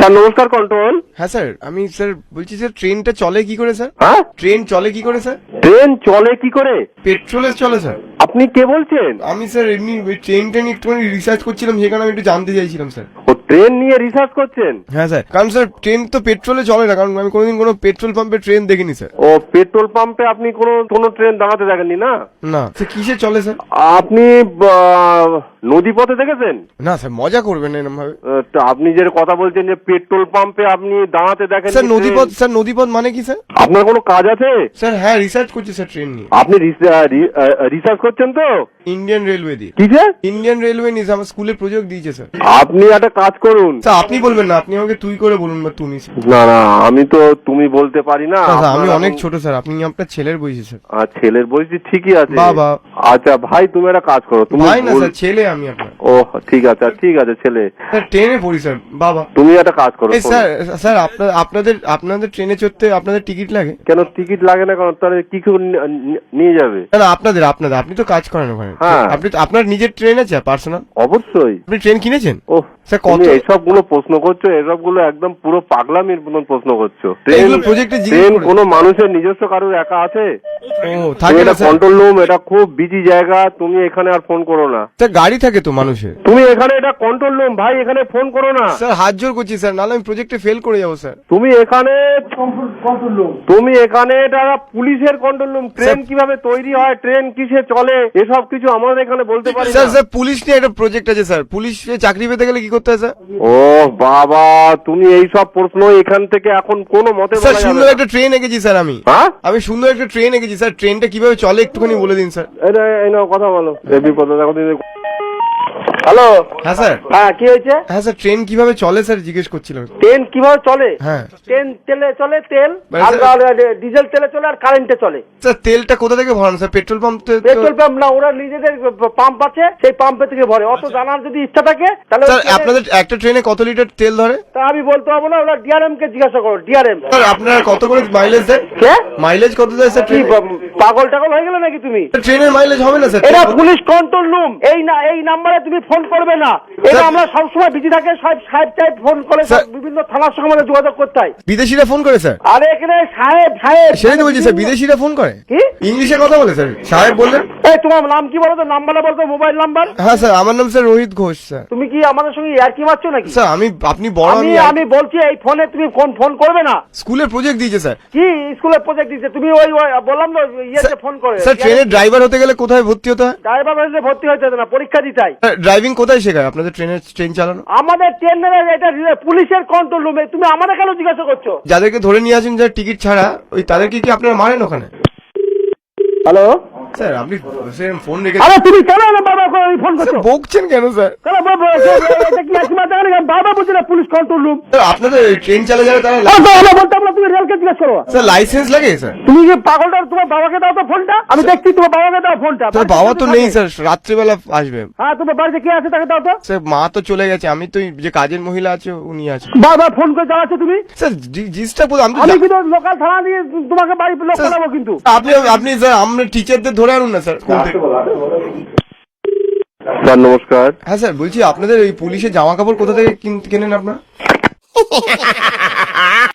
Sir নমস্কার control হ্যাঁ sir আমি স্যার বলছি স্যার ট্রেনটা চলে কি করে স্যার? হ্যাঁ? ট্রেন চলে কি করে স্যার? ট্রেন চলে কি করে? পেট্রোলে চলে স্যার। আপনি কে বলছেন? আমি স্যার এমনি ওই ট্রেনটা নিয়ে একটুখানি রিসার্চ করছিলাম সেখানে আমি একটু জানতে চাইছিলাম স্যার। ও ট্রেন নিয়ে রিসার্চ করছেন? হ্যাঁ স্যার। কারণ স্যার ট্রেন তো পেট্রোলে চলে না। কারণ আমি কোনোদিন কোনো পেট্রোল পাম্পে ট্রেন দেখিনি স্যার। ও পেট্রোল পাম্পে আপনি কোনো কোনো ট্রেন দাঁড়াতে দেখেননি না? না। স্যার কিসে চলে স্যার? আপনি নদী পথে দেখেছেন? না স্যার মজা করবেন এরকম ভাবে তো আপনি যে কথা বলছেন যে পেট্রোল পাম্পে আপনি দাঁড়াতে দেখেন স্যার নদীপথ স্যার নদীপথ মানে কি স্যার? আপনার কোনো কাজ আছে? স্যার হ্যাঁ রিসার্চ করছি স্যার ট্রেন নিয়ে। আপনি রিসার্চ করছেন তো? ইন্ডিয়ান রেলওয়ে দিয়ে। কিসে? ইন্ডিয়ান রেলওয়ে নিয়ে আমার স্কুলে প্রজেক্ট দিয়েছে স্যার। আপনি একটা কাজ করুন। আপনি বলবেন না আপনি আমাকে তুই করে বলুন বা তুমি। না না আমি তো তুমি বলতে পারি না আমি অনেক ছোট স্যার আপনি আপনার ছেলের বয়সী স্যার। আর ছেলের বয়সী ঠিকই আছে। বাবা। আচ্ছা ভাই তুমি একটা কাজ করো তুমি ভাই না স্যার ছেলে আমি আপনার। ও ঠিক আছে ঠিক আছে ছেলে। স্যার ট্রেনে পড়ি স্যার বাবা। তুমি একটা কাজ করো স্যার স্যার আপনাদের আপনাদের ট্রেনে চড়তে আপনাদের টিকিট লাগে? কেন টিকিট লাগে না কেন তাহলে কি নিয়ে যাবে? না আপনাদের আপনাদের আপনি তো কাজ করেন ওখানে। হ্যাঁ। আপনি আপনার নিজের ট্রেন আছে পার্সোনাল? অবশ্যই। আপনি ট্রেন কিনেছেন? ও স্যার, কত- এইসবগুলো প্রশ্ন করছ এসবগুলো একদম পুরো পাগলামির মতন প্রশ্ন করছ। ট্রেন করে। কোনো মানুষের নিজস্ব কারোর একা আছে? থাকে না এটা কন্ট্রোল রুম এটা খুব বিজি জায়গা তুমি এখানে আর ফোন করো না। স্যার গাড়ি থাকে তো মানুষের। তুমি এখানে এটা কন্ট্রোল রুম ভাই এখানে ফোন করো না। স্যার হাত জোর করছি স্যার নাহলে আমি প্রজেক্টে ফেল করে যাব স্যার। তুমি এখানে তুমি এখানে এটা পুলিশের কন্ট্রোল রুম ট্রেন কীভাবে তৈরি হয় ট্রেন কিসে চলে এসব কিছু আমাদের এখানে বলতে পারি স্যার না। স্যার পুলিশ নিয়ে একটা প্রজেক্ট আছে স্যার। পুলিশে চাকরি পেতে গেলে কি করতে হয় স্যার? ও বাবা তুমি এই সব প্রশ্ন এখান থেকে এখন কোনো মতে স্যার সুন্দর একটা ট্রেন এঁকেছি স্যার আমি। হ্যাঁ? আমি সুন্দর একটা ট্রেন এঁকেছি স্যার। ট্রেনটা কীভাবে চলে একটুখানি বলে দিন স্যার। এই নাও কথা বলো। বিপদ তুমি হ্যালো হ্যাঁ স্যার। হ্যাঁ কি হয়েছে? হ্যাঁ স্যার ট্রেন কীভাবে চলে স্যার? জিজ্ঞেস করছিলাম। ট্রেন কীভাবে চলে? হ্যাঁ। ট্রেন তেলে চলে তেল মানে আর ডিজেল তেলে চলে আর কারেন্টে চলে। স্যার তেলটা কোথা থেকে ভরান sir? Petrol pump petrol pump না ওরা নিজেদের পাম্প আছে সেই পাম্পে থেকে ভরে। অত জানার যদি ইচ্ছা থাকে তাহলে স্যার আপনাদের একটা ট্রেনে কত লিটার তেল ধরে? তা আমি বলতে পারব না ওরা ডিআরএম কে জিজ্ঞাসা করো ডিআরএম স্যার আপনারা কত করে মাইলেজ দেয় কে? মাইলেজ কত দেয় স্যার পাগল টাগল হয়ে গেলে নাকি তুমি? ট্রেনের মাইলেজ হবে না স্যার। এটা পুলিশ কন্ট্রোল রুম এই না এই নাম্বারে তুমি ফোন করবে না। এটা আমরা সবসময় বিজি থাকে সাহেব সাহেব টাইপ ফোন করে বিভিন্ন থানার সঙ্গে আমাদের যোগাযোগ করতে হয়। বিদেশিরা ফোন করে স্যার। আরে এখানে সাহেব সাহেব। সেটাই তো বলছি স্যার বিদেশিরা ফোন করে। কি? ইংলিশে কথা বলে স্যার। সাহেব বললেন। এই তোমার নাম কি বলো তো? নাম্বারটা বলতো মোবাইল নাম্বার। হ্যাঁ স্যার আমার নাম স্যার রোহিত ঘোষ স্যার। তুমি কি আমাদের সঙ্গে ইয়ার্কি মারছো নাকি? স্যার আমি আপনি বড় আমি আমি বলছি এই ফোনে তুমি ফোন ফোন করবে না? স্কুলের প্রজেক্ট দিয়েছে স্যার। কি স্কুলের প্রজেক্ট দিচ্ছে তুমি ওই বললাম তো ইয়েতে ফোন করে। স্যার ট্রেনের ড্রাইভার হতে গেলে কোথায় ভর্তি হতে হয়? ড্রাইভার হয়েছে ভর্তি হয়েছে না পরীক্ষা দিতে হয়। ড্রাইভিং কোথায় শেখায়? আপনাদের ট্রেনের ট্রেন চালানো? আমাদের ট্রেনের এটা পুলিশের কন্ট্রোল রুমে তুমি আমাদের কেন জিজ্ঞাসা করছ? যাদেরকে ধরে নিয়ে আসেন যারা টিকিট ছাড়া ওই তাদেরকে কি আপনারা মারেন ওখানে? হ্যালো স্যার আপনি ফোন রেখে আরে তুমি কেন করে ফোন করছ? বকছেন কেন স্যার? কেন বারবার এটা কি মারতে গেলে বলছি না পুলিশ কন্ট্রোল রুম আপনাদের ট্রেন চালা যারা তারা আমরা বলতাম না তুমি রেলকে জিজ্ঞাসা করো। স্যার লাইসেন্স লাগে স্যার। তুমি যে পাগলটা তোমার বাবাকে দাও তো ফোনটা আমি দেখছি তোমার বাবাকে দাও ফোনটা স্যার বাবা তো নেই স্যার রাত্রিবেলা আসবে। হ্যাঁ তোমার বাড়িতে কে আছে তাকে দাও তো? স্যার মা তো চলে গেছে আমি তো যে কাজের মহিলা আছে উনি আছে। বাবা ফোন করে জ্বালাচ্ছ তুমি? স্যার জিনিসটা আমি তো আমি কিন্তু লোকাল থানা দিয়ে তোমাকে বাড়ি লোক কিন্তু। আপনি আপনি স্যার আমরা টিচারদের ধরে আনুন না স্যার। স্যার নমস্কার। হ্যাঁ স্যার বলছি আপনাদের ওই পুলিশের জামা কাপড় কোথা থেকে কিন- কেনেন আপনার?